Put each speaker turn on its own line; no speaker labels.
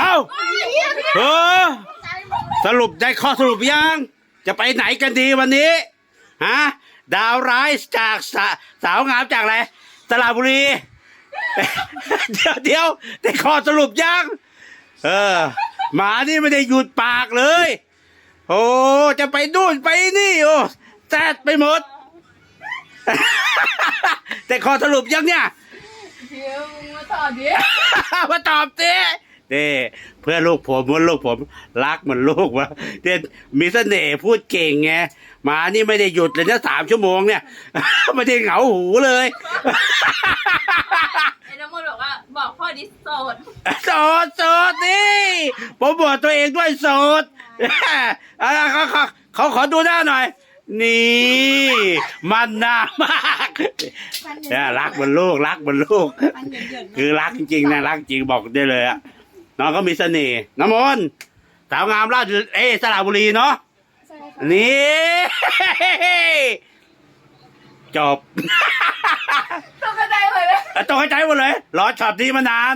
เอ้าเออสรุปได้ข้อสรุปยัง จะไปไหนกันดีวันนี้ ฮะ ดาวร้ายจากสาสาวงามจากอะไรสระบุรี เดี๋ยวเดี๋ยวได้ข้อสรุปยัง เออ หมานี่ไม่ได้หยุดปากเลย โอ้ จะไปนู่นไปนี่โอ้แซดไปหมด แต่ข้อสรุปยังเนี่ย
เดี๋ยวมึงมาตอบดิ
มาตอบสิ เด้เพื่อนลูกผมว่าลูกผมรักเหมือนลูกวะเด่นมีเสน่ห์พูดเก่งไงหมานี่ไม่ได้หยุดเลยนะสามชั่วโมงเนี่ย ไม่ได้เหงาหูเลย
ไอ้น้ำมันบอกว่าบอกพ่อดิโสด
โสดโสดนี่ผมบอกตัวเองด้วยโสดอะเขาเขาเขาขอดูหน้าหน่อย นี่ มันหน้ามากเนี่ยรักเหมือนลูกรักเหมือนลูกคือรักจริงๆนะรักจริงบอกได้เลยอะ น้องก็มีเสน่ห์น้ำมนต์สาวงามราชเอยสระบุรีเนาะ
ใช่ค่ะ
นี่ จบ
ตกใจเลยนะ
ตกใจหมดเลยรอช็อตนี้มานาน